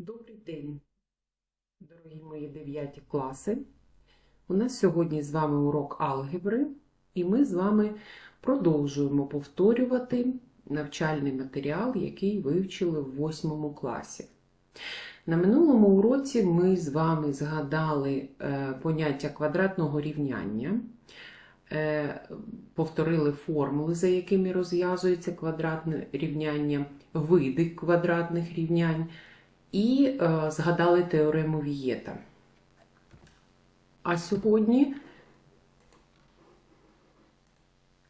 Добрий день, дорогі мої дев'яті класи. У нас сьогодні з вами урок алгебри, і ми з вами продовжуємо повторювати навчальний матеріал, який вивчили в 8 класі. На минулому уроці ми з вами згадали е, поняття квадратного рівняння, е, повторили формули, за якими розв'язується квадратне рівняння, види квадратних рівнянь і е, згадали теорему Вієта. А сьогодні,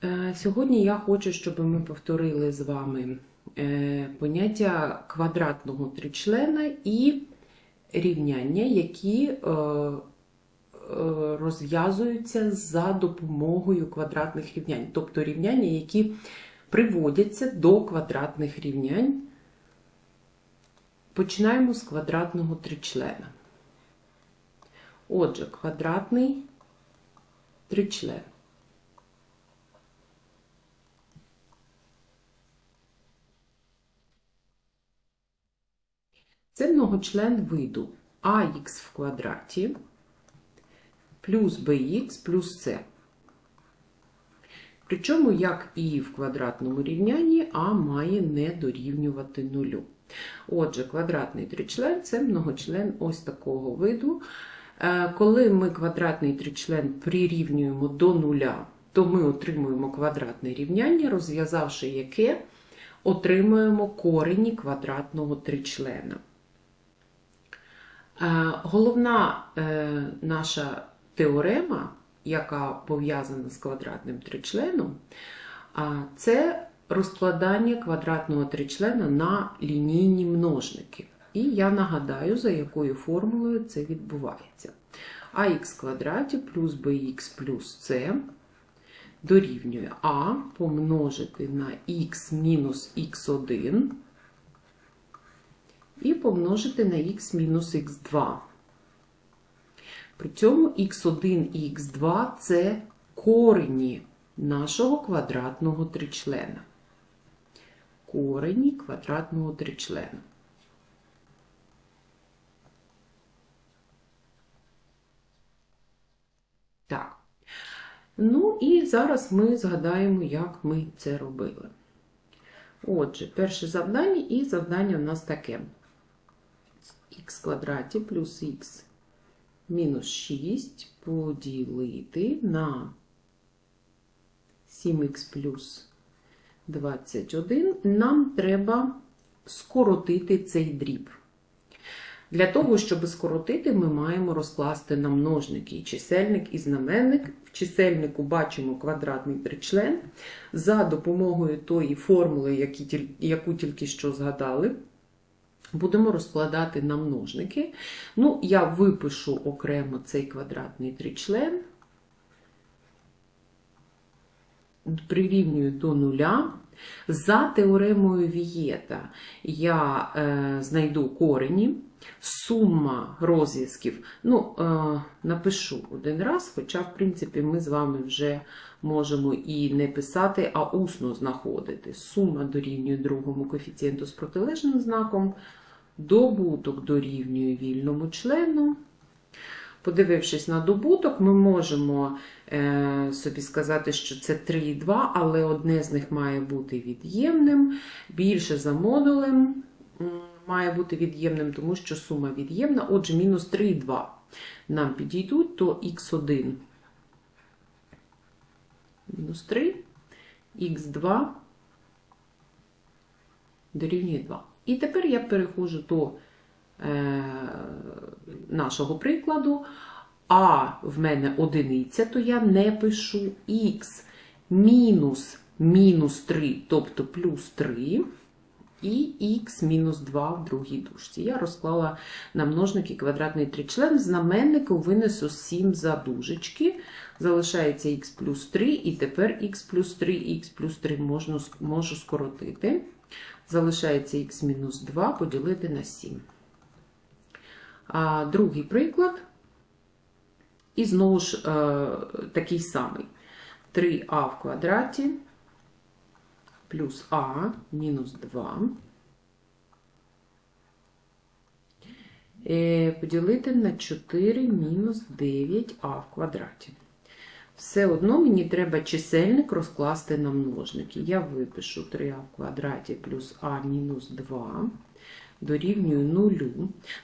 е, сьогодні я хочу, щоб ми повторили з вами е, поняття квадратного тричлена і рівняння, які е, е, розв'язуються за допомогою квадратних рівнянь, тобто рівняння, які приводяться до квадратних рівнянь. Починаємо з квадратного тричлена. Отже, квадратний тричлен. Це многочлен виду ax в квадраті плюс bx плюс c. Причому, як і в квадратному рівнянні, а має не дорівнювати нулю. Отже, квадратний тричлен це многочлен ось такого виду. Е, Коли ми квадратний тричлен прирівнюємо до нуля, то ми отримуємо квадратне рівняння, розв'язавши яке отримуємо корені квадратного тричлена. Е, Головна е, наша теорема, яка пов'язана з квадратним тричленом, це розкладання квадратного тричлена на лінійні множники. І я нагадаю, за якою формулою це відбувається. АХ квадраті плюс bx плюс c дорівнює А помножити на х мінус х1 і помножити на х мінус х2. При цьому х1 і х2 це корені нашого квадратного тричлена. Корені квадратного тричлена. Так. Ну і зараз ми згадаємо, як ми це робили. Отже, перше завдання і завдання у нас таке. х квадраті плюс х мінус 6 поділити на 7х плюс 21, нам треба скоротити цей дріб. Для того, щоб скоротити, ми маємо розкласти на множники і чисельник і знаменник. В чисельнику бачимо квадратний тричлен. За допомогою тої формули, яку тільки що згадали, будемо розкладати на множники. Ну, я випишу окремо цей квадратний тричлен. Прирівнюю до нуля. За теоремою Вієта я е, знайду корені, сума розв'язків. Ну, е, напишу один раз, хоча, в принципі, ми з вами вже можемо і не писати, а усно знаходити. Сума дорівнює другому коефіцієнту з протилежним знаком, добуток дорівнює вільному члену. Подивившись на добуток, ми можемо е, собі сказати, що це 3,2, але одне з них має бути від'ємним. Більше за модулем має бути від'ємним, тому що сума від'ємна. Отже, мінус 3,2 нам підійдуть, то х1 мінус 3, х2 дорівнює 2. І тепер я переходжу до нашого прикладу, а в мене одиниця, то я не пишу х мінус мінус 3, тобто плюс 3, і х мінус 2 в другій дужці. Я розклала на множники квадратний тричлен, знаменнику винесу 7 за дужечки, залишається х плюс 3, і тепер х плюс 3, х плюс 3 можна, можу скоротити. Залишається х мінус 2 поділити на 7. А Другий приклад. І знову ж е, такий самий. 3а в квадраті плюс а мінус 2 е, поділити на 4 мінус 9а в квадраті. Все одно мені треба чисельник розкласти на множники. Я випишу 3а в квадраті плюс а мінус 2 дорівнює 0.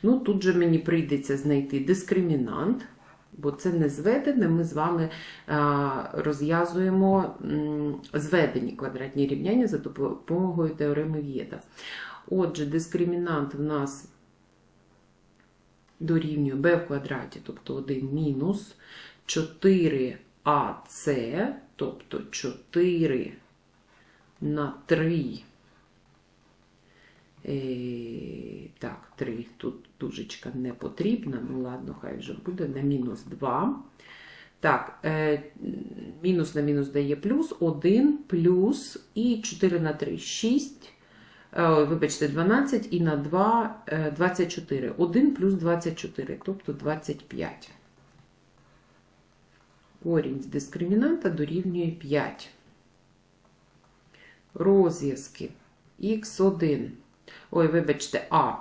Ну, тут же мені прийдеться знайти дискримінант, бо це не зведене. Ми з вами розв'язуємо зведені квадратні рівняння за допомогою теореми В'єта. Отже, дискримінант в нас дорівнює b в квадраті, тобто 1 мінус 4ac, тобто 4 на 3. Е, так, 3. Тут дужечка не потрібна. Ну, ладно, хай вже буде на мінус 2. Так, е, мінус на мінус дає плюс 1 плюс і 4 на 3 6. Е, вибачте, 12 і на 2 е, 24. 1 плюс 24, тобто 25. Корінь з дискримінанта дорівнює 5. Розв'язки х1. Ой, вибачте, А.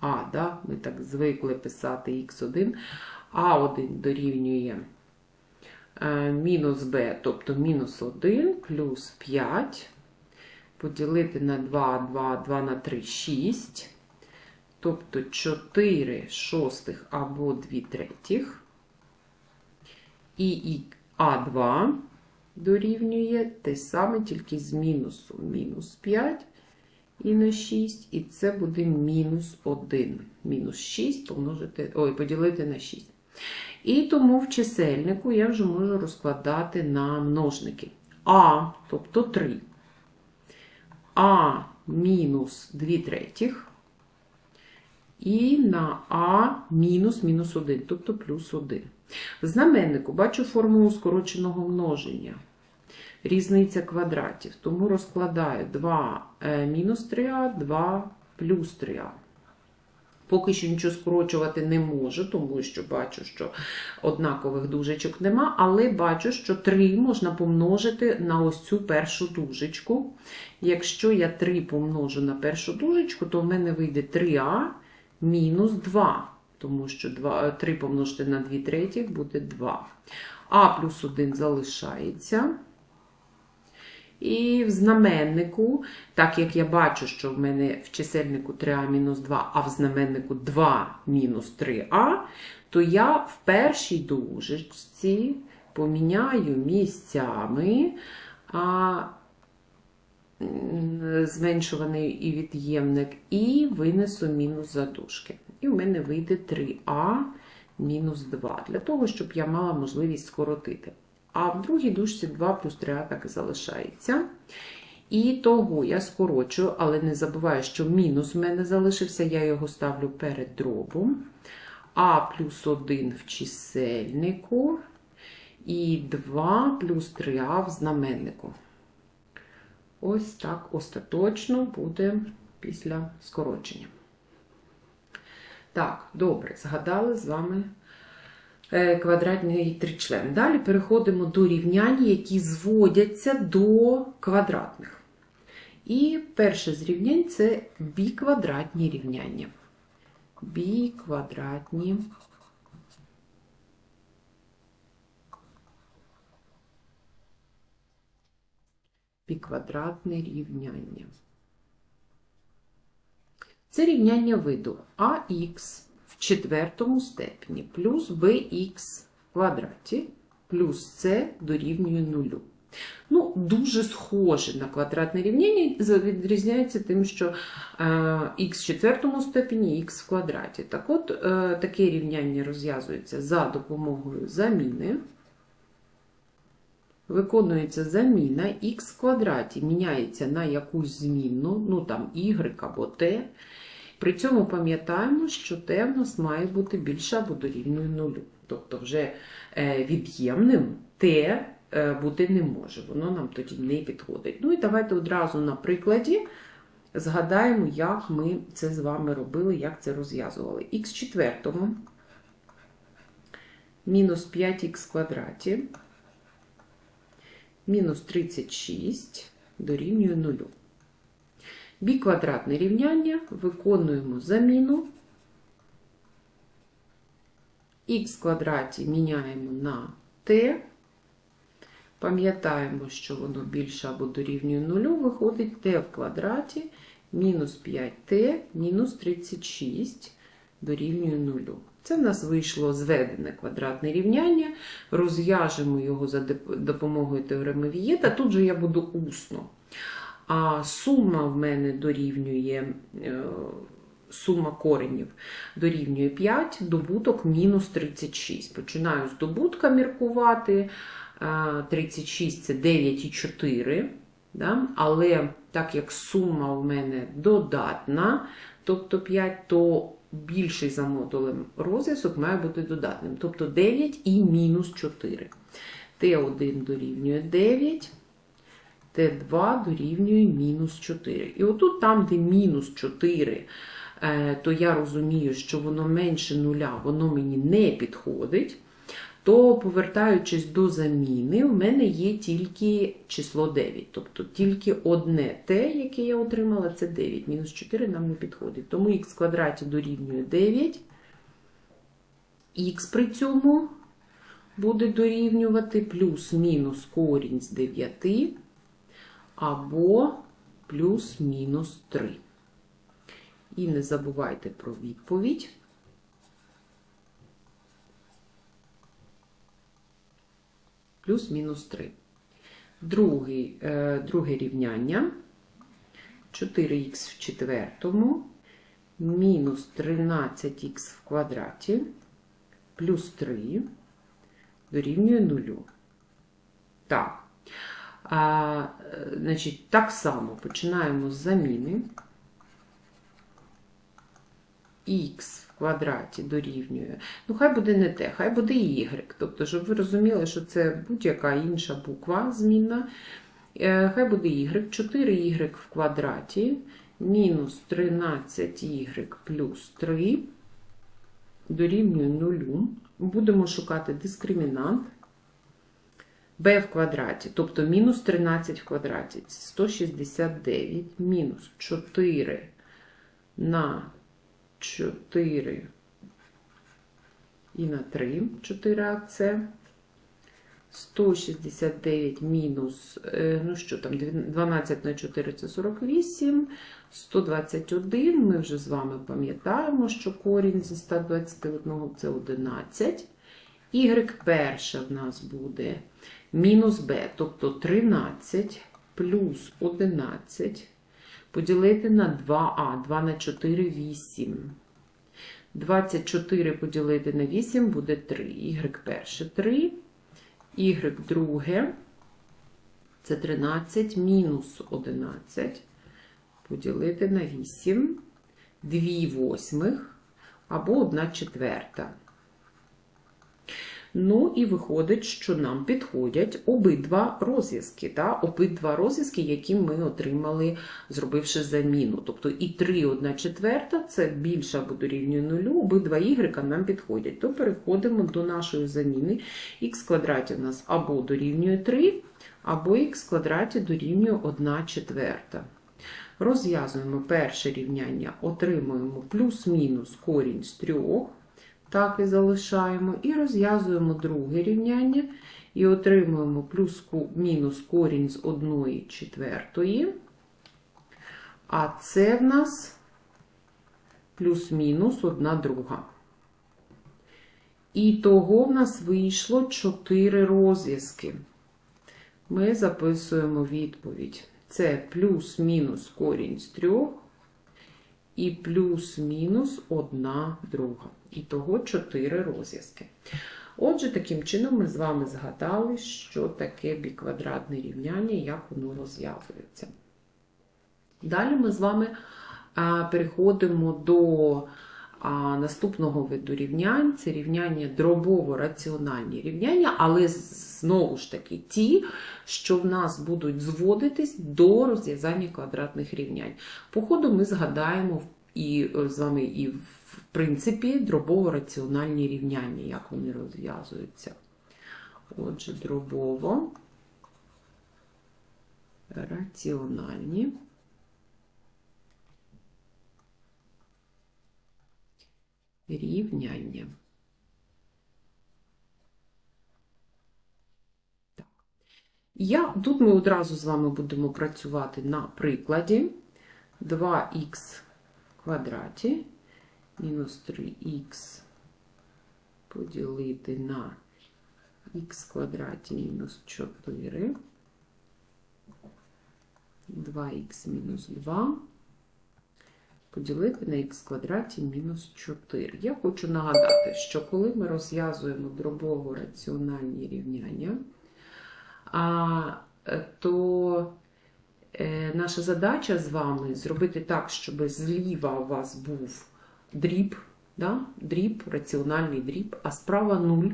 А, да? Ми так звикли писати х1. А1 дорівнює е, мінус b, тобто мінус 1 плюс 5. Поділити на 2, 2, 2 на 3, 6. Тобто 4 шостих або 2 третіх. І, і А2 дорівнює те саме, тільки з мінусу мінус 5 і на 6, і це буде мінус 1. Мінус 6 помножити, ой, поділити на 6. І тому в чисельнику я вже можу розкладати на множники. А, тобто 3. А мінус 2 третіх. І на А мінус мінус 1, тобто плюс 1. В знаменнику бачу формулу скороченого множення. Різниця квадратів. Тому розкладаю 2 мінус 3а, 2 плюс 3а. Поки що нічого скорочувати не можу, тому що бачу, що однакових дужечок нема, але бачу, що 3 можна помножити на ось цю першу дужечку. Якщо я 3 помножу на першу дужечку, то в мене вийде 3а мінус 2, тому що 2, 3 помножити на 2 третіх буде 2. А плюс 1 залишається. І в знаменнику, так як я бачу, що в мене в чисельнику 3а мінус 2, а в знаменнику 2 мінус 3а, то я в першій дужечці поміняю місцями а, зменшуваний і від'ємник, і винесу мінус задушки. І в мене вийде 3а мінус 2, для того, щоб я мала можливість скоротити. А в другій дужці 2 плюс 3а так і залишається. І того я скорочую, але не забуваю, що мінус в мене залишився, я його ставлю перед дробом. А плюс 1 в чисельнику. І 2 плюс 3а в знаменнику. Ось так остаточно буде після скорочення. Так, добре, згадали з вами квадратний тричлен. Далі переходимо до рівнянь, які зводяться до квадратних. І перше з рівнянь це біквадратні рівняння. Біквадратні біквадратне рівняння. Це рівняння виду АХ в четвертому степені плюс bx в квадраті плюс c дорівнює нулю. Ну, Дуже схоже на квадратне рівняння, відрізняється тим, що х в четвертому степені х в квадраті. Так от, е, таке рівняння розв'язується за допомогою заміни. Виконується заміна, х в квадраті міняється на якусь змінну, ну там y або t. При цьому пам'ятаємо, що t в нас має бути більше або дорівнює нулю. Тобто вже від'ємним t бути не може, воно нам тоді не підходить. Ну і давайте одразу на прикладі згадаємо, як ми це з вами робили, як це розв'язували. х четвертому мінус 5х квадраті мінус 36 дорівнює 0. Біквадратне рівняння виконуємо заміну. х квадраті міняємо на t. Пам'ятаємо, що воно більше або дорівнює нулю, виходить t в квадраті мінус 5t мінус 36 дорівнює нулю. Це в нас вийшло зведене квадратне рівняння. Розв'яжемо його за допомогою теореми Вієта. Тут же я буду усно. А сума в мене дорівнює е, сума коренів дорівнює 5, добуток мінус 36. Починаю з добутка міркувати. 36 це 9,4. Да? Але так як сума в мене додатна, тобто 5, то більший за модулем розв'язок має бути додатним. Тобто 9 і мінус 4. Т1 дорівнює 9. Т2 дорівнює мінус 4. І отут, там, де мінус 4, е, то я розумію, що воно менше нуля, воно мені не підходить. То, повертаючись до заміни, в мене є тільки число 9. Тобто тільки одне те, яке я отримала, це 9. Мінус 4 нам не підходить. Тому х квадраті дорівнює 9. Х при цьому буде дорівнювати плюс-мінус корінь з 9 або плюс-мінус 3. І не забувайте про відповідь. Плюс-мінус 3. Другий, е, Друге рівняння. 4х в четвертому, мінус 13х в квадраті, плюс 3 дорівнює 0. Так. А, значить, Так само починаємо з заміни. Х в квадраті дорівнює. Ну, хай буде не те, хай буде y. Тобто, щоб ви розуміли, що це будь-яка інша буква змінна. Е, хай буде y, 4y в квадраті мінус 13y плюс 3 дорівнює 0. Будемо шукати дискримінант b в квадраті, тобто мінус 13 в квадраті, 169 мінус 4 на 4 і на 3, 4ac. 169 мінус, ну що там, 12 на 4 це 48, 121. Ми вже з вами пам'ятаємо, що корінь зі 121 це 11. Y перша в нас буде мінус b, тобто 13 плюс 11 поділити на 2а, 2 на 4 8. 24 поділити на 8 буде 3. Y перше 3. Y друге це 13 мінус 11 поділити на 8, 2 восьмих або 1 четверта. Ну, і виходить, що нам підходять обидва розв'язки. Обидва розв'язки, які ми отримали, зробивши заміну. Тобто і 3, 1 четверта це більше або дорівнює нулю, обидва y нам підходять. То переходимо до нашої заміни. Х квадраті у нас або дорівнює 3, або х квадраті дорівнює 1 четверта. Розв'язуємо перше рівняння, отримуємо плюс-мінус корінь з 3 так і залишаємо. І розв'язуємо друге рівняння і отримуємо плюс мінус корінь з 1 четвертої. А це в нас плюс-мінус 1 друга. І того в нас вийшло 4 розв'язки. Ми записуємо відповідь. Це плюс-мінус корінь з 3 і плюс-мінус 1 друга. І того 4 розв'язки. Отже, таким чином ми з вами згадали, що таке біквадратне рівняння, як воно розв'язується. Далі ми з вами переходимо до наступного виду рівнянь це рівняння дробово-раціональні рівняння, але знову ж таки ті, що в нас будуть зводитись до розв'язання квадратних рівнянь. По ходу ми згадаємо і е, з вами і в принципі дробово-раціональні рівняння, як вони розв'язуються. Отже, дробово раціональні. рівняння. Я, тут ми одразу з вами будемо працювати на прикладі 2х в квадраті мінус 3х поділити на х квадраті мінус 4, 2х мінус 2 поділити на х квадраті мінус 4. Я хочу нагадати, що коли ми розв'язуємо дробово раціональні рівняння, то е, наша задача з вами зробити так, щоб зліва у вас був дріб, да? дріб, раціональний дріб, а справа 0.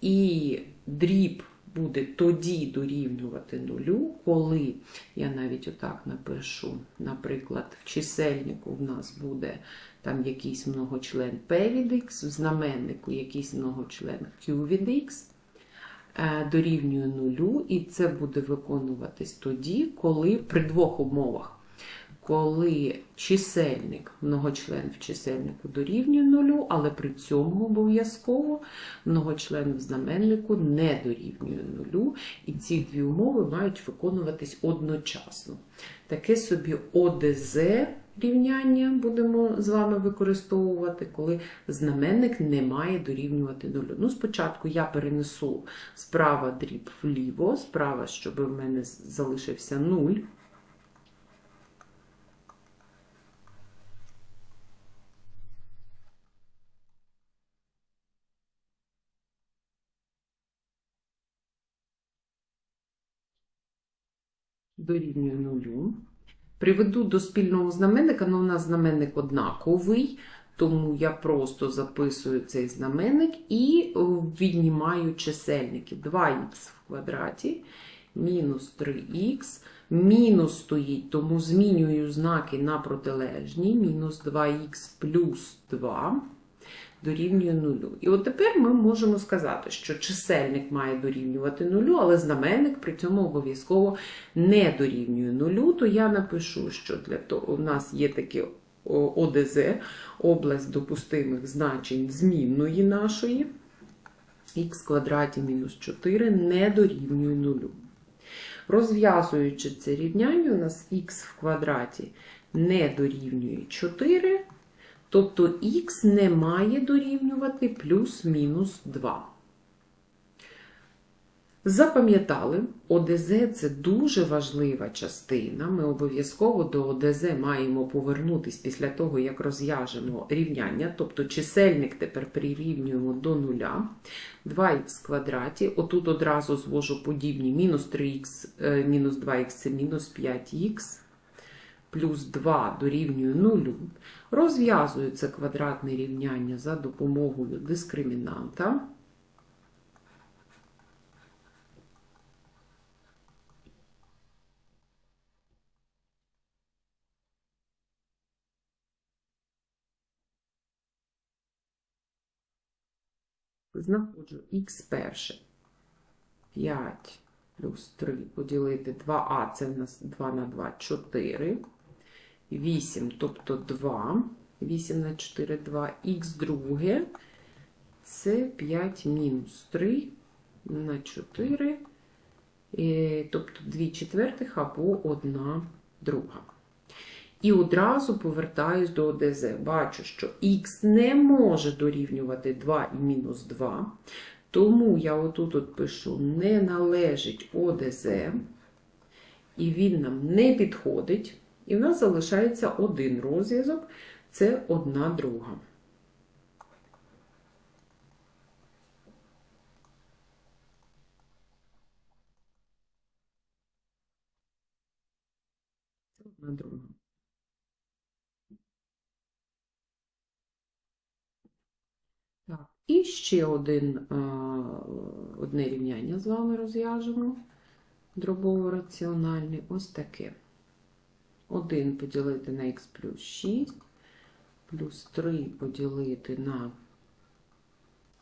І дріб буде тоді дорівнювати нулю, коли я навіть отак напишу, наприклад, в чисельнику в нас буде там якийсь многочлен p від x, в знаменнику якийсь многочлен q від x, е, дорівнює нулю, і це буде виконуватись тоді, коли при двох умовах. Коли чисельник, многочлен в чисельнику дорівнює нулю, але при цьому обов'язково многочлен в знаменнику не дорівнює нулю, і ці дві умови мають виконуватись одночасно. Таке собі ОДЗ рівняння будемо з вами використовувати, коли знаменник не має дорівнювати нулю. Ну, спочатку я перенесу справа дріб вліво, справа, щоб в мене залишився 0. дорівнює нулю. Приведу до спільного знаменника, але у нас знаменник однаковий, тому я просто записую цей знаменник і віднімаю чисельники. 2х в квадраті мінус 3х. Мінус стоїть, тому змінюю знаки на протилежні. Мінус 2х плюс 2 дорівнює нулю. І от тепер ми можемо сказати, що чисельник має дорівнювати нулю, але знаменник при цьому обов'язково не дорівнює нулю. То я напишу, що для того у нас є таке ОДЗ, область допустимих значень змінної нашої. Х квадраті мінус 4 не дорівнює нулю. Розв'язуючи це рівняння, у нас х в квадраті не дорівнює 4. Тобто х не має дорівнювати плюс-мінус 2. Запам'ятали, ОДЗ це дуже важлива частина. Ми обов'язково до ОДЗ маємо повернутися після того, як розв'яжемо рівняння, тобто чисельник тепер прирівнюємо до нуля. 2х квадраті. Отут одразу звожу подібні мінус 3х, мінус 2х це мінус 5х плюс 2 дорівнює 0, розв'язую це квадратне рівняння за допомогою дискримінанта. Знаходжу х перше 5 плюс 3 поділити 2а, це в нас 2 на 2, 4. 8, тобто 2. 8 на 4, 2. Х друге. Це 5 мінус 3 на 4. Тобто 2 четвертих або 1 друга. І одразу повертаюсь до ОДЗ. Бачу, що х не може дорівнювати 2 і мінус 2. Тому я отут от пишу не належить ОДЗ, і він нам не підходить. І в нас залишається один розв'язок це одна друга. Це одна друга. І ще один, одне рівняння з вами розв'яжемо. Дробово раціональне. Ось таке. 1 поділити на х плюс 6, плюс 3 поділити на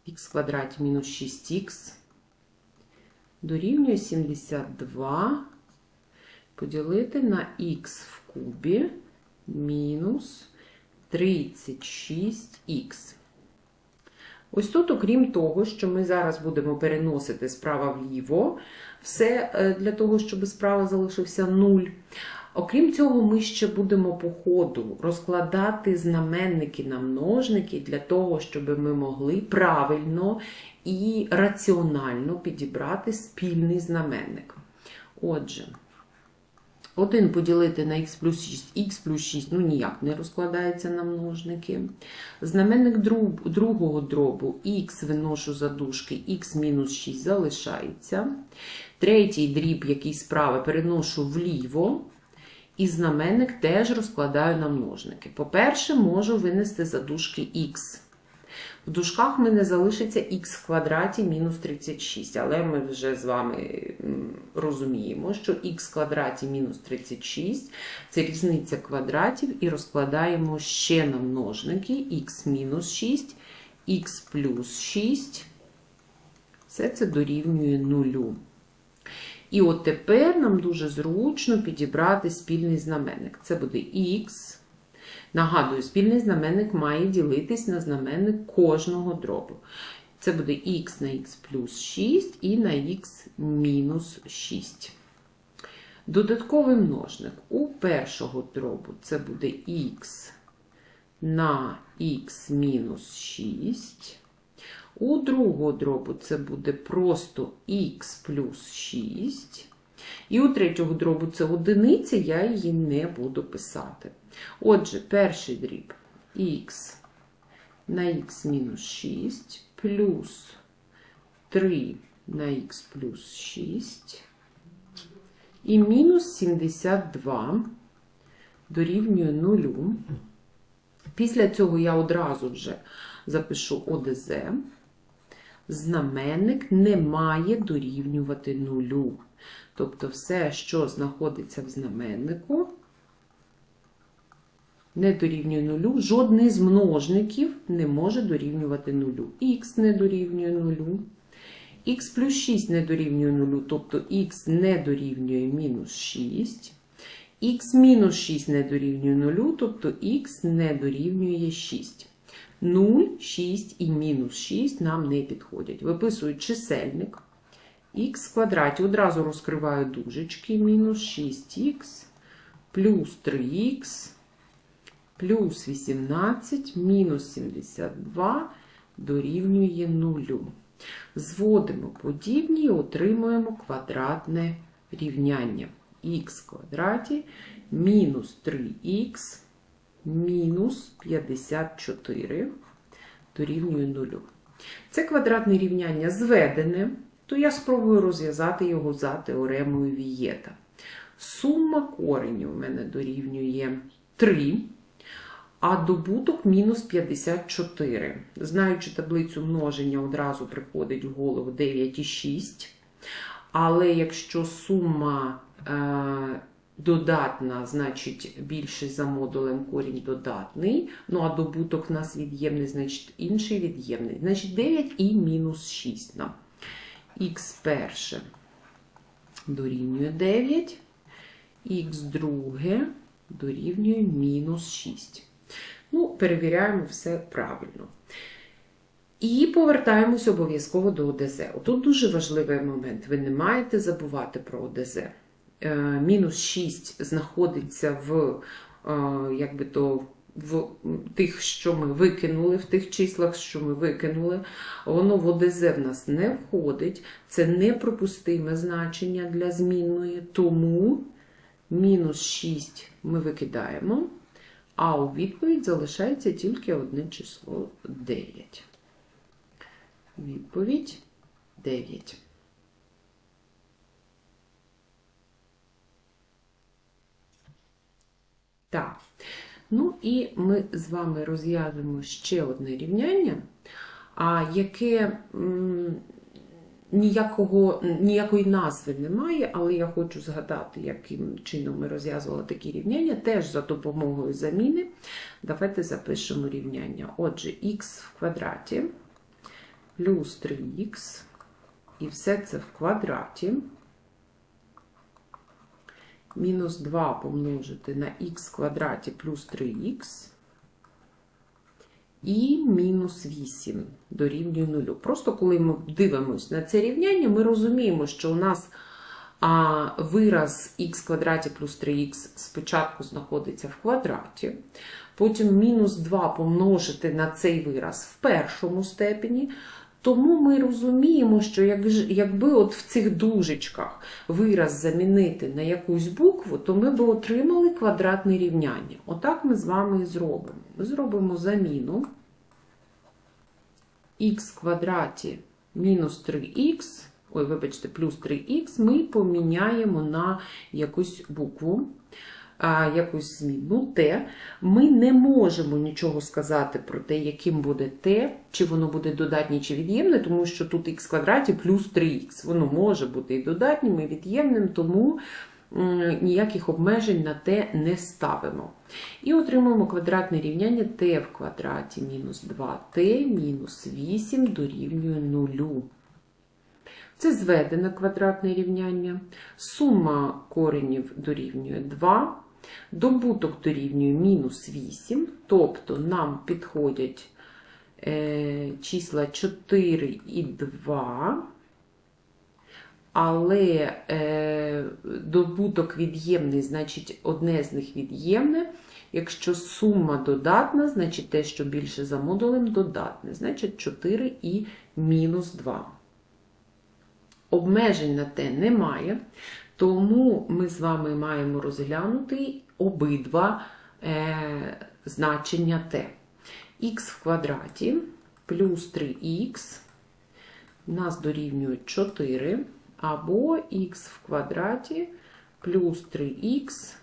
х квадраті мінус 6х, дорівнює 72 поділити на х в кубі мінус 36х. Ось тут, окрім того, що ми зараз будемо переносити справа вліво, все е, для того, щоб справа залишився 0. Окрім цього, ми ще будемо по ходу розкладати знаменники на множники для того, щоб ми могли правильно і раціонально підібрати спільний знаменник. Отже, 1 поділити на х плюс 6, х плюс 6, ну ніяк не розкладається на множники. Знаменник друг- другого дробу х виношу за дужки, х мінус 6 залишається. Третій дріб, який справа, переношу вліво. І знаменник теж розкладаю на множники. По-перше, можу винести за дужки х. В дужках в мене залишиться х в квадраті мінус 36, але ми вже з вами розуміємо, що х в квадраті мінус 36 це різниця квадратів, і розкладаємо ще на множники х мінус 6, х плюс 6. Все це дорівнює нулю. І от тепер нам дуже зручно підібрати спільний знаменник. Це буде х. Нагадую, спільний знаменник має ділитись на знаменник кожного дробу. Це буде х на х плюс 6 і на х мінус 6. Додатковий множник у першого дробу це буде х на х мінус 6. У другого дробу це буде просто х плюс 6. І у третього дробу це одиниця, я її не буду писати. Отже, перший дріб х на х мінус 6 плюс 3 на х плюс 6 і мінус 72 дорівнює 0. Після цього я одразу вже запишу ОДЗ. Знаменник не має дорівнювати нулю. Тобто все, що знаходиться в знаменнику, не дорівнює нулю. Жодний з множників не може дорівнювати нулю. Х не дорівнює нулю. Х плюс 6 не дорівнює нулю, тобто х не дорівнює мінус 6. Х мінус 6 не дорівнює нулю, тобто х не дорівнює 6. 0, 6 і мінус 6 нам не підходять. Виписую чисельник х квадраті. Одразу розкриваю дужечки. Мінус 6х плюс 3х плюс 18 мінус 72 дорівнює 0. Зводимо подібні і отримуємо квадратне рівняння. х квадраті мінус 3х мінус 54 дорівнює 0. Це квадратне рівняння зведене, то я спробую розв'язати його за теоремою Вієта. Сума коренів у мене дорівнює 3, а добуток мінус 54. Знаючи таблицю множення, одразу приходить в голову 9,6. Але якщо сума е, додатна, значить більший за модулем корінь додатний. Ну, а добуток у нас від'ємний, значить інший від'ємний. Значить 9 і мінус 6 нам. Х перше дорівнює 9, х друге дорівнює мінус 6. Ну, перевіряємо все правильно. І повертаємось обов'язково до ОДЗ. Тут дуже важливий момент. Ви не маєте забувати про ОДЗ. Е, Мінус 6 знаходиться в, е, якби то, в тих, що ми викинули, в тих числах, що ми викинули. Воно в ОДЗ в нас не входить. Це непропустиме значення для змінної, тому мінус 6 ми викидаємо. А у відповідь залишається тільки одне число 9. Відповідь 9. Так. Ну і ми з вами розв'язуємо ще одне рівняння, яке ніякого, ніякої назви немає, але я хочу згадати, яким чином ми розв'язували такі рівняння, теж за допомогою заміни. Давайте запишемо рівняння. Отже, х в квадраті плюс 3х, і все це в квадраті. Мінус 2 помножити на х квадраті плюс 3х. І мінус 8 дорівнює 0. Просто коли ми дивимося на це рівняння, ми розуміємо, що у нас А вираз х квадраті плюс 3х спочатку знаходиться в квадраті, потім мінус 2 помножити на цей вираз в першому степені. Тому ми розуміємо, що як, якби от в цих дужечках вираз замінити на якусь букву, то ми б отримали квадратне рівняння. Отак ми з вами і зробимо. Ми зробимо заміну х квадраті мінус 3х, ой, вибачте, плюс 3х, ми поміняємо на якусь букву, а, якусь змінну t. Ми не можемо нічого сказати про те, яким буде t, чи воно буде додатнє чи від'ємне, тому що тут х квадраті плюс 3х. Воно може бути і додатнім, і від'ємним, тому ніяких обмежень на t не ставимо. І отримуємо квадратне рівняння t в квадраті мінус 2t мінус 8 дорівнює 0. Це зведене квадратне рівняння. Сума коренів дорівнює 2. Добуток дорівнює мінус 8. Тобто нам підходять е, числа 4 і 2. Але е, добуток від'ємний, значить одне з них від'ємне. Якщо сума додатна, значить те, що більше за модулем, додатне. Значить 4 і мінус 2. Обмежень на те немає, тому ми з вами маємо розглянути обидва е, значення t. х в квадраті плюс 3х нас дорівнює 4, або х в квадраті плюс 3х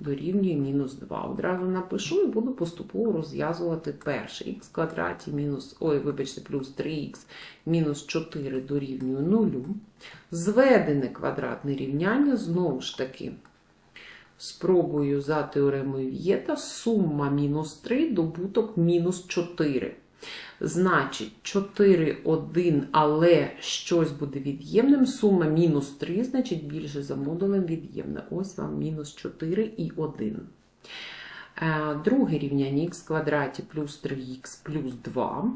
дорівнює мінус 2. Одразу напишу і буду поступово розв'язувати перше. х квадраті мінус, ой, вибачте, плюс 3х мінус 4 дорівнює 0. Зведене квадратне рівняння, знову ж таки, спробую за теоремою В'єта, сума мінус 3, добуток мінус 4. Значить, 4, 1, але щось буде від'ємним. Сума мінус 3, значить більше за модулем від'ємне. Ось вам мінус 4 і 1. Е, Друге рівняння х квадраті плюс 3х плюс 2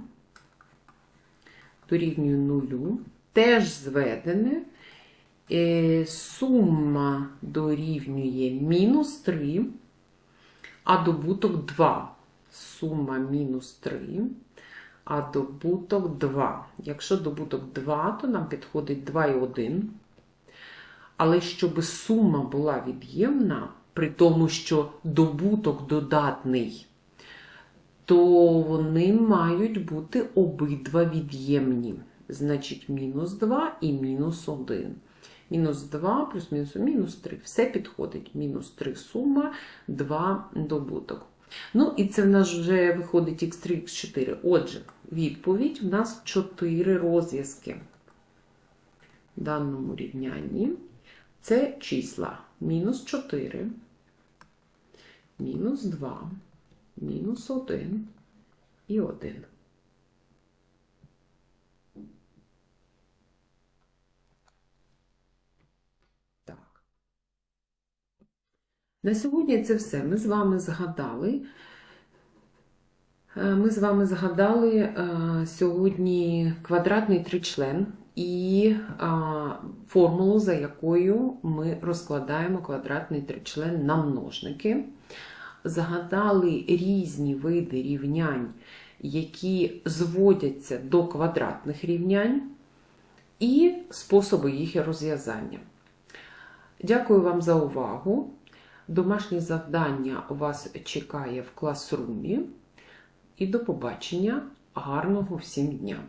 дорівнює 0. Теж зведене. Е, Сума дорівнює мінус 3, а добуток 2. Сума мінус 3 а добуток 2. Якщо добуток 2, то нам підходить 2 і 1. Але щоб сума була від'ємна, при тому, що добуток додатний, то вони мають бути обидва від'ємні. Значить, мінус 2 і мінус 1. Мінус 2 плюс мінус мінус 3. Все підходить. Мінус 3 сума, 2 добуток. Ну, і це в нас вже виходить x3, x4. Отже, відповідь в нас 4 розв'язки в даному рівнянні. Це числа мінус 4, мінус 2, мінус 1 і 1. На сьогодні це все. Ми з вами згадали. Е, Ми з вами згадали е, сьогодні квадратний тричлен і е, формулу, за якою ми розкладаємо квадратний тричлен на множники. Згадали різні види рівнянь, які зводяться до квадратних рівнянь, і способи їх розв'язання. Дякую вам за увагу. Домашнє завдання вас чекає в класрумі. І до побачення. Гарного всім дня!